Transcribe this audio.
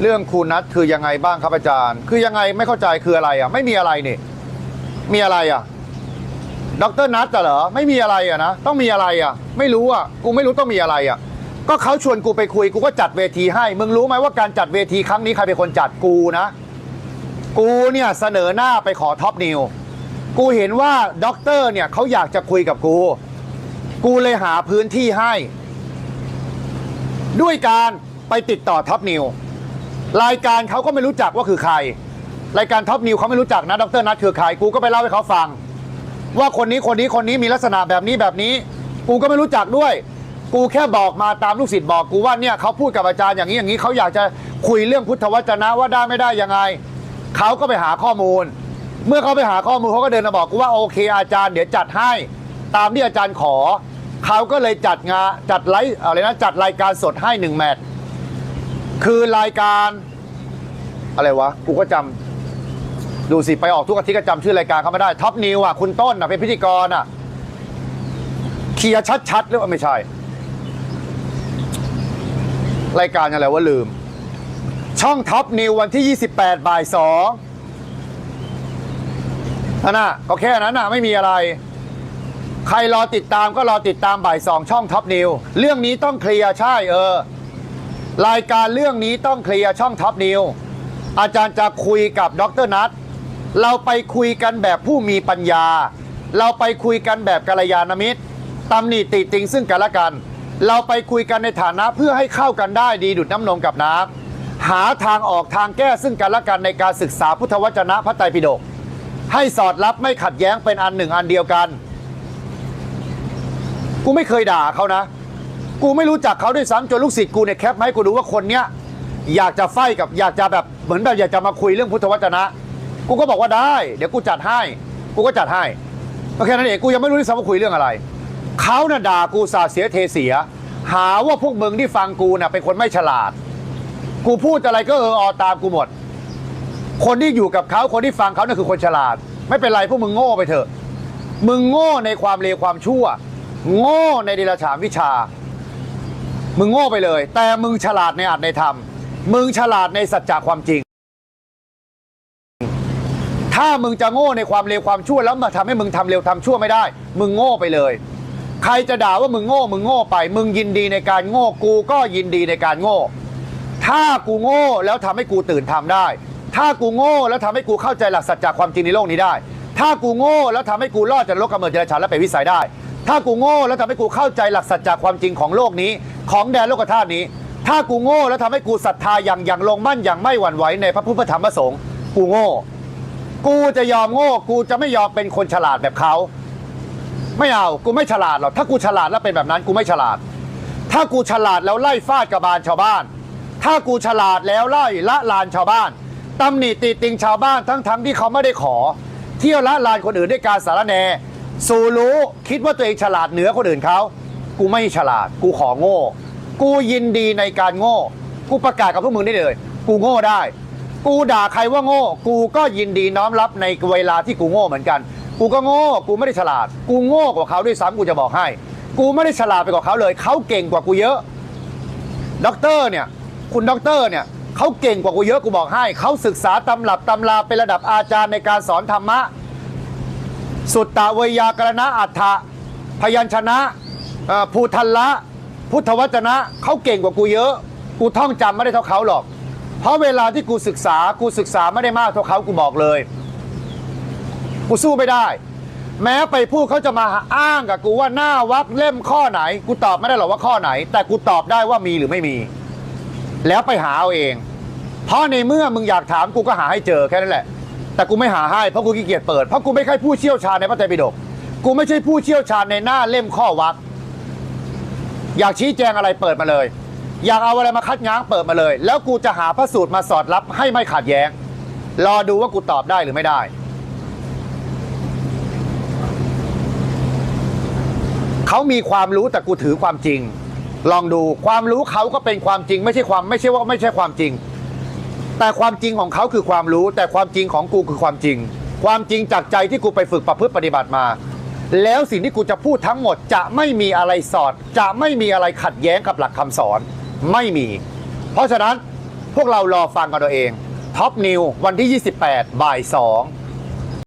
เรื่องครูนัทคือยังไงบ้างครับอาจารย์ คือยังไงไม่เข้าใจคืออะไรอะ ไม่มีอะไรนี่ มีอะไรอะดรนัทอะเหรอไม่มีอะไรอะนะต้องมีอะไรอะ ไม่รู้อะกูไม่รู้ต้องมีอะไรอะ ก็เขาชวนกูไปคุยกูก็จัดเวทีให้ มึงรู้ไหมว่าการจัดเวทีครั้งนี้ใครเป็นคนจัดกูนะ กูเนี่ยเสนอหน้าไปขอท็อปนิวกูเห็นว่าด็อกเตอร์เนี่ยเขาอยากจะคุยกับกู กูเลยหาพื้นที่ให้ ด้วยการไปติดต่อท็อปนิว รายการเขาก็ไม่รู้จักว่าคือใคร รายการท็อปนิวเขาไม่รู้จักนะดรนัทคือใครกูก็ไปเล่าให้เขาฟัง ว่าคนนี้คนนี้คนนี้มีลักษณะแบบนี้แบบนี้ กูก็ไม่รู้จักด้วย กูแค่บอกมาตามลูกศิษย์บอกกูว่าเนี่ยเขาพูดกับอาจารย์อย่างนี้อย่างนี้เขาอยากจะคุยเรื่องพุทธวจนะว่าได้ไม่ได้ยังไงเขาก็ไปหาข้อมูล เมื่อเขาไปหาข้อมูลเขาก็เดินมาบอกกูว่าโอเค อาจารย์เดี๋ยวจัดให้ ตามที่อาจารย์ขอเขาก็เลยจัดงานจัดไลฟ์อะไรนะจัดรายการสดให้หนึ่งแมตช์ คือรายการ อะไรวะ กูก็จำดูสิ ไปออกทุกอาทิตย์ก็จำชื่อรายการเขาไม่ได้ท็อปนิวอะ คุณต้นอะ เป็นพิธีกรอะเคลียร์ชัดๆหรือว่าไม่ใช่ รายการอะไรวะลืม ช่องท็อปนิววันที่ 28บ่าย2นั่นน่ะก็แค่นั้นน่ะ ไม่มีอะไร ใครรอติดตามก็รอติดตามบ่ายสองช่องท็อปนิวเรื่องนี้ต้องเคลียร์ใช่เออ รายการเรื่องนี้ต้องเคลียร์ช่องท็อปนิวอาจารย์จะคุยกับดรนัทเราไปคุยกันแบบผู้มีปัญญา เราไปคุยกันแบบกัลยาณมิตรตำหนิติติงซึ่งกันและกัน เราไปคุยกันในฐานะเพื่อให้เข้ากันได้ดีดุดน้ำนมกับน้ำหาทางออกทางแก้ซึ่งกันและกันในการศึกษาพุทธวจนะพระไตรปิฎกให้สอดรับไม่ขัดแย้งเป็นอันหนึ่งอันเดียวกัน กูไม่เคยด่าเขานะ กูไม่รู้จักเขาด้วยซ้ำจนลูกศิษย์กูเนี่ยแคปมาให้กูดูว่าคนเนี้ยอยากจะไฟกับอยากจะแบบเหมือนแบบอยากจะมาคุยเรื่องพุทธวจนะ กูก็บอกว่าได้ เดี๋ยวกูจัดให้ กูก็จัดให้ก็แค่นั้นเองกูยังไม่รู้ด้วยซ้ำว่าคุยเรื่องอะไรเขาน่ะด่ากูสาดเสียเทเสีย หาว่าพวกมึงที่ฟังกูน่ะเป็นคนไม่ฉลาด กูพูดอะไรก็เอออตามกูหมด คนที่อยู่กับเขาคนที่ฟังเขาน่ะคือคนฉลาด ไม่เป็นไรพวกมึงโง่ไปเถอะ มึงโง่ในความเลวความชั่ว โง่ในเดรัจฉานวิชา มึงโง่ไปเลย แต่มึงฉลาดในอัตในธรรม มึงฉลาดในสัจจะความจริง ถ้ามึงจะโง่ในความเลวความชั่วแล้วมาทำให้มึงทำเร็วทำชั่วไม่ได้ มึงโง่ไปเลย ใครจะด่าว่ามึงโง่ มึงโง่ไป มึงยินดีในการโง่ กูก็ยินดีในการโง่ ถ้ากูโง่แล้วทำให้กูตื่นทำได้ ถ้ากูโง่แล้วทำให้กูเข้าใจหลักสัจจะความจริงในโลกนี้ได้ ถ้ากูโง่แล้วทำให้กูรอดจากโลกกำเนิดเดรัจฉานและเป็นวิสัยได้ ถ้ากูโง่แล้วทำให้กูเข้าใจหลักสัจจะความจริงของโลกนี้ ของแดนโลกธาตุนี้ ถ้ากูโง่แล้วทำให้กูศรัทธาอย่างอย่างลงมั่นอย่างไม่หวั่นไหวในพระพุทธธรรมพระสงฆ์กูโง่ กูจะยอมโง่ กูจะไม่ยอมเป็นคนฉลาดแบบเขาไม่เอากูไม่ฉลาดหรอกถ้ากูฉลาดแล้วเป็นแบบนั้นกูไม่ฉลาด ถ้ากูฉลาดแล้วไล่ฟาดกระบาลชาวบ้าน ถ้ากูฉลาดแล้วไล่ละลานชาวบ้านตำหนิติติงชาวบ้านทั้งทั้งๆที่เขาไม่ได้ขอ เที่ยวละลานคนอื่นด้วยการสารแน สู่รู้คิดว่าตัวเองฉลาดเหนือคนอื่นเขา กูไม่ฉลาด กูขอโง่ กูยินดีในการโง่ กูประกาศกับพวกมึงได้เลย กูโง่ได้ กูด่าใครว่าโง่ กูก็ยินดีน้อมรับในเวลาที่กูโง่เหมือนกัน กูก็โง่ กูไม่ได้ฉลาด กูโง่กว่าเขาด้วยซ้ำกูจะบอกให้ กูไม่ได้ฉลาดไปกว่าเขาเลย เขาเก่งกว่ากูเยอะ ด็อกเตอร์เนี่ย คุณด็อกเตอร์เนี่ยเขาเก่งกว่ากูเยอะกูบอกให้ เขาศึกษาตำรับตำราเป็นระดับอาจารย์ในการสอนธรรมะ สุตตะเวยากรณะอัฏฐะพยัญชนะ ภูทัลละพุทธวจนะเขาเก่งกว่ากูเยอะ กูท่องจำไม่ได้เท่าเขาหรอก เพราะเวลาที่กูศึกษากูศึกษาไม่ได้มากเท่าเขากูบอกเลย กูสู้ไม่ได้ แม้ไปพูดเขาจะมาอ้างกับกูว่าหน้าวักเล่มข้อไหน กูตอบไม่ได้หรอกว่าข้อไหน แต่กูตอบได้ว่ามีหรือไม่มี แล้วไปหาเอาเอง เพราะในเมื่อมึงอยากถามกูก็หาให้เจอแค่นั้นแหละ แต่กูไม่หาให้เพราะกูขี้เกียจเปิดเพราะกูไม่ใช่ผู้เชี่ยวชาญในพระไตรปิฎกกูไม่ใช่ผู้เชี่ยวชาญในหน้าเล่มข้อวัก อยากชี้แจงอะไรเปิดมาเลย อยากเอาอะไรมาคัดง้างเปิดมาเลย แล้วกูจะหาพระสูตรมาสอดรับให้ไม่ขัดแย้ง รอดูว่ากูตอบได้หรือไม่ได้ เขามีความรู้แต่กูถือความจริง ลองดูความรู้เขาก็เป็นความจริง ไม่ใช่ความไม่ใช่ว่าไม่ใช่ความจริง แต่ความจริงของเขาคือความรู้ แต่ความจริงของกูคือความจริง ความจริงจากใจที่กูไปฝึกประพฤติปฏิบัติมา แล้วสิ่งที่กูจะพูดทั้งหมดจะไม่มีอะไรสอด จะไม่มีอะไรขัดแย้งกับหลักคำสอนไม่มี เพราะฉะนั้นพวกเรารอฟังกันตัวเองท็อปนิววันที่ 28 บ่าย 2